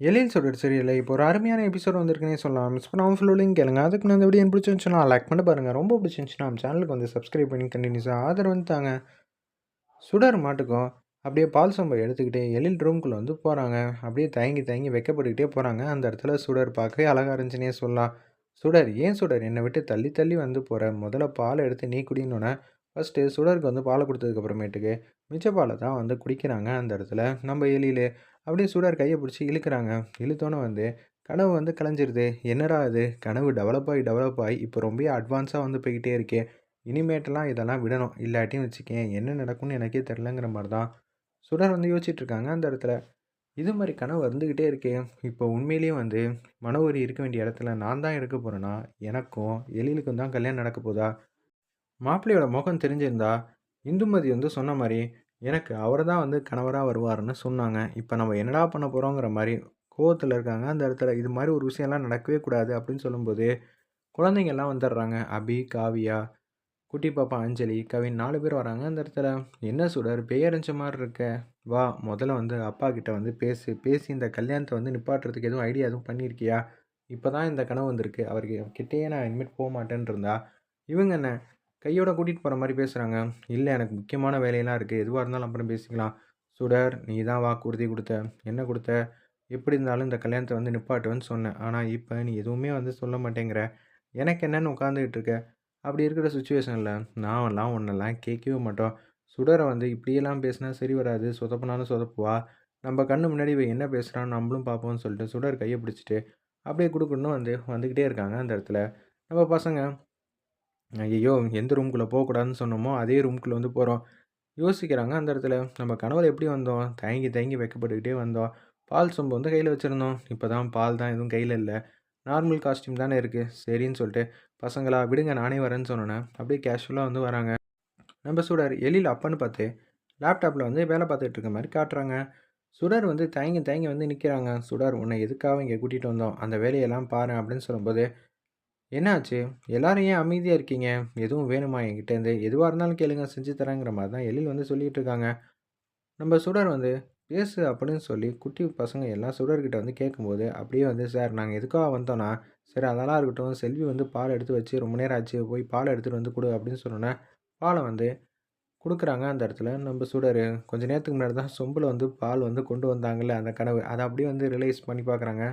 எழில் சொல்கிறது சரியில்லை இப்போ ஒரு அருமையான எபிசோட் வந்திருக்குனே சொல்லலாம். மிஸ் பண்ணாமல் ஃபுல்லோலையும் கேளுங்க. அதுக்கு நான் இந்த வீடியோ பிடிச்சிருந்துச்சுன்னா லைக் பண்ணி பாருங்கள் ரொம்ப பிடிச்சிருந்துச்சுன்னா நம்ம சேனலுக்கு வந்து சப்ஸ்கிரைப் பண்ணி கண்டினியூஸாக ஆதரவு வந்து தாங்க. சுடர் மாட்டுக்கும். அப்படியே பால் சம்பை எடுத்துக்கிட்டே எழில் ரூம்குள்ளே வந்து போகிறாங்க அப்படியே தயங்கி தயங்கி வைக்கப்பட்டுக்கிட்டே போகிறாங்க அந்த இடத்துல சுடர் பார்க்கவே அழகாக இருந்துச்சுனே சொல்லலாம். சுடர் ஏன் சுடர்? என்னை விட்டு தள்ளி தள்ளி வந்து போகிற முதல்ல பாலை எடுத்து நீ குடினோன்னே ஃபஸ்ட்டு சுடருக்கு வந்து பாலை கொடுத்ததுக்கப்புறமேட்டுக்கு மிச்ச பாலை தான் வந்து குடிக்கிறாங்க அந்த இடத்துல. நம்ம எலியில் அப்படியே சூடார் கையை பிடிச்சி இழுக்கிறாங்க. இழுத்தோன்னே வந்து கனவு வந்து கலைஞ்சிருது என்னடா இது? கனவு டெவலப் ஆகி டெவலப் ஆகி இப்போ ரொம்ப அட்வான்ஸாக வந்து போய்கிட்டே இருக்கே. இனிமேட்டெல்லாம் இதெல்லாம் விடணும். இல்லாட்டியும் வச்சுக்கேன் என்ன நடக்கும்னு எனக்கே தெரிலங்கிற மாதிரி தான். சுடர் வந்து யோசிச்சுட்ருக்காங்க அந்த இடத்துல. இது மாதிரி கனவு வந்துக்கிட்டே இருக்கேன் இப்போ உண்மையிலேயே வந்து மனோரி இருக்க வேண்டிய இடத்துல நான் தான் இருக்க போகிறேன்னா எனக்கும் எழிலுக்கும் தான் கல்யாணம் நடக்க போதா? மாப்பிள்ளையோட முகம் தெரிஞ்சிருந்தா இந்துமதி வந்து சொன்ன மாதிரி எனக்கு அவர் தான் வந்து கணவராக வருவார்னு சொன்னாங்க. இப்போ நம்ம என்னடா பண்ண போகிறோங்கிற மாதிரி கோவத்தில் இருக்காங்க. அந்த இடத்துல இது மாதிரி ஒரு விஷயம்லாம் நடக்கவே கூடாது அப்படின்னு சொல்லும்போது குழந்தைங்கள்லாம் வந்துடுறாங்க. அபி காவியா குட்டி பாப்பா அஞ்சலி கவின் நாலு பேர் வராங்க. அந்த இடத்துல என்ன சுடர்? பேரஞ்ச மாதிரி இருக்க. வா முதல்ல வந்து அப்பா கிட்ட வந்து பேசு. பேசி இந்த கல்யாணத்தை வந்து நிப்பாட்டுறதுக்கு எதுவும் ஐடியா எதுவும் பண்ணியிருக்கியா? இப்போ தான் இந்த கனவு வந்திருக்கு. அவருக்கு கிட்டேயே நான் இனிமேட் போக மாட்டேன்னு இருந்தா இவங்க என்ன கையோட கூட்டிகிட்டு போகிற மாதிரி பேசுகிறாங்க இல்லை எனக்கு முக்கியமான வேலையெல்லாம் இருக்குது எதுவாக இருந்தாலும் அப்புறம் பேசிக்கலாம். சுடர் நீ தான் வாக்குறுதி கொடுத்த. என்ன கொடுத்த? எப்படி இருந்தாலும் இந்த கல்யாணத்தை வந்து நிப்பாட்டுவேன்னு சொன்னேன். ஆனால் இப்போ நீ எதுவுமே வந்து சொல்ல மாட்டேங்கிற. எனக்கு என்னென்னு உட்காந்துக்கிட்டு இருக்க? அப்படி இருக்கிற சுச்சுவேஷனில் நான்லாம் ஒன்றெல்லாம் கேட்கவே மாட்டோம். சுடரை வந்து இப்படியெல்லாம் பேசினா சரி வராது. சொதப்பினாலும் சொதப்புவா. நம்ம கண்ணு முன்னாடி இவ என்ன பேசுகிறான்னு நம்மளும் பார்ப்போம்னு சொல்லிட்டு சுடர் கையை பிடிச்சிட்டு அப்படியே கொடுக்கணும் வந்து வந்துக்கிட்டே இருக்காங்க அந்த இடத்துல. நம்ம பசங்க ஐயோ எந்த ரூம்குள்ளே போகக்கூடாதுன்னு சொன்னோமோ அதே ரூம்குள்ளே வந்து போகிறோம் யோசிக்கிறாங்க அந்த இடத்துல நம்ம கனவுல எப்படி வந்தோம்? தயங்கி தயங்கி வைக்கப்பட்டுக்கிட்டே வந்தோம். பால் சொம்பு வந்து கையில் வச்சுருந்தோம். இப்போ தான் பால் தான் எதுவும் கையில் இல்லை. நார்மல் காஸ்டியூம் தானே இருக்குது சரின்னு சொல்லிட்டு பசங்களா விடுங்க நானே வரேன்னு சொன்னோன்னே அப்படியே கேஷுவலாக வந்து வராங்க. நம்ம சுடர் எழில் அப்பன்னு பார்த்து லேப்டாப்பில் வந்து வேலை பார்த்துட்டு இருக்க மாதிரி காட்டுறாங்க. சுடர் வந்து தயங்கி தயங்கி வந்து நிற்கிறாங்க சுடர் உன்னை எதுக்காக இங்கே கூட்டிகிட்டு வந்தோம்? அந்த வேலையெல்லாம் பாரு அப்படின்னு சொல்லும்போது என்னாச்சு? எல்லாரும் ஏன் அமைதியாக இருக்கீங்க? எதுவும் வேணுமா என்கிட்டேருந்து எதுவாக இருந்தாலும் கேளுங்க செஞ்சு தரேங்கிற மாதிரி தான் எழில் வந்து சொல்லிகிட்டு இருக்காங்க. நம்ம சுடர் வந்து பேசு அப்படின்னு சொல்லி குட்டி பசங்க எல்லாம் சுடர்கிட்ட வந்து கேட்கும்போது அப்படியே வந்து சார் நாங்கள் எதுக்காக வந்தோன்னா சரி அதெல்லாம் இருக்கட்டும் செல்வி வந்து பால் எடுத்து வச்சு ரொம்ப நேரம் ஆச்சு போய் பால் எடுத்துகிட்டு வந்து கொடு அப்படின்னு சொன்னோன்னே பாலை வந்து கொடுக்குறாங்க அந்த இடத்துல. நம்ம சுடர் கொஞ்ச நேரத்துக்கு முன்னாடி தான் சொம்பில் வந்து பால் வந்து கொண்டு வந்தாங்கல்ல அந்த கனவு. அதை அப்படியே வந்து ரிலைஸ் பண்ணி பார்க்குறாங்க.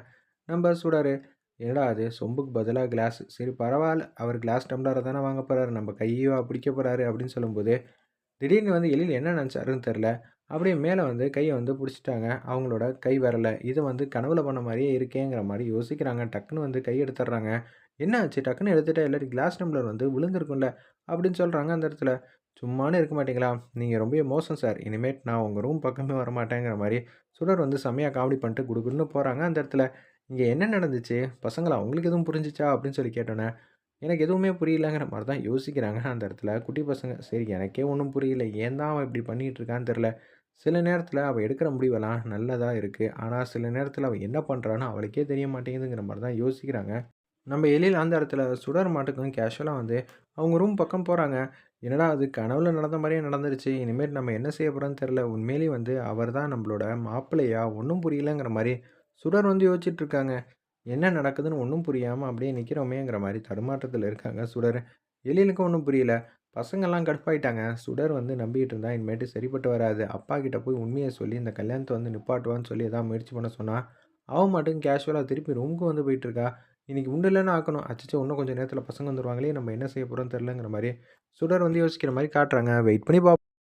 நம்ம சுடர் என்னடா அது? சொம்புக்கு பதிலாக கிளாஸ் சரி பரவாயில்ல. அவர் கிளாஸ் டம்ளரை தானே வாங்க போகிறாரு நம்ம கையோ பிடிக்க போகிறாரு அப்படின்னு சொல்லும்போது திடீர்னு வந்து எழில் என்ன நினச்சாருன்னு தெரில அப்படியே மேலே வந்து கையை வந்து பிடிச்சிட்டாங்க. அவங்களோட கை வரலை. இதை வந்து கனவுல பண்ண மாதிரியே இருக்கேங்கிற மாதிரி யோசிக்கிறாங்க. டக்குன்னு வந்து கை எடுத்துடுறாங்க. என்ன ஆச்சு? டக்குன்னு எடுத்துட்டா எல்லாரும் கிளாஸ் டம்ளர் வந்து விழுந்திருக்கும்ல அப்படின்னு சொல்கிறாங்க அந்த இடத்துல. சும்மானு இருக்க மாட்டீங்களா? நீங்கள் ரொம்ப மோசம் சார். இனிமேட் நான் உங்கள் ரூம் பக்கமே வர மாட்டேங்கிற மாதிரி சுடர் வந்து செம்மையாக காமெடி பண்ணிட்டு குடுக்குன்னு போகிறாங்க அந்த இடத்துல. இங்கே என்ன நடந்துச்சு? பசங்களா அவங்களுக்கு எதுவும் புரிஞ்சிச்சா? அப்படின்னு சொல்லி கேட்டோன்னே எனக்கு எதுவுமே புரியலங்கிற மாதிரி தான் யோசிக்கிறாங்க அந்த இடத்துல. குட்டி பசங்க சரி எனக்கே ஒன்றும் புரியல. ஏன் தான் அவன் இப்படி பண்ணிகிட்டு இருக்கான்னு தெரில சில நேரத்தில் அவள் எடுக்கிற முடிவெல்லாம் நல்லதாக இருக்குது ஆனால் சில நேரத்தில் அவள் என்ன பண்ணுறான்னு அவளுக்கே தெரிய மாட்டேங்குதுங்கிற மாதிரி தான் யோசிக்கிறாங்க. நம்ம எழில் அந்த இடத்துல சுடர் மாட்டுக்கும் கேஷுவலாக வந்து அவங்க ரூம் பக்கம் போகிறாங்க என்னடா அது கனவுல நடந்த மாதிரியே நடந்துருச்சு. இனிமேல் நம்ம என்ன செய்ய போகிறோன்னு தெரில உண்மையிலேயே வந்து அவர் தான் நம்மளோட மாப்பிள்ளையா? ஒன்றும் புரியலங்கிற மாதிரி சுடர் வந்து யோசிச்சுட்டு இருக்காங்க என்ன நடக்குதுன்னு ஒன்றும் புரியாமல் அப்படியே நிற்கிறோமேங்கிற மாதிரி தடுமாற்றத்தில் இருக்காங்க சுடர். எழிலுக்கும் ஒன்றும் புரியல. பசங்கள்லாம் கடுப்பாயிட்டாங்க. சுடர் வந்து நம்பிக்கிட்டு இருந்தா இனிமேட்டு சரிப்பட்டு வராது. அப்பா கிட்ட போய் உண்மையை சொல்லி இந்த கல்யாணத்தை வந்து நிப்பாட்டுவான்னு சொல்லி எதாவது முயற்சி பண்ண சொன்னால் அவன் மட்டும் கேஷுவலாக திருப்பி ரூமுக்கு வந்து போயிட்டுருக்கா இன்றைக்கி உண்டு இல்லைன்னு ஆக்கணும். அச்சச்சோ இன்னும் கொஞ்சம் நேரத்தில் பசங்க வந்துருவாங்களே நம்ம என்ன செய்ய போகிறோம் தெரிலங்கிற மாதிரி சுடர் வந்து யோசிக்கிற மாதிரி காட்டுறாங்க. வெயிட் பண்ணி பார்ப்போம்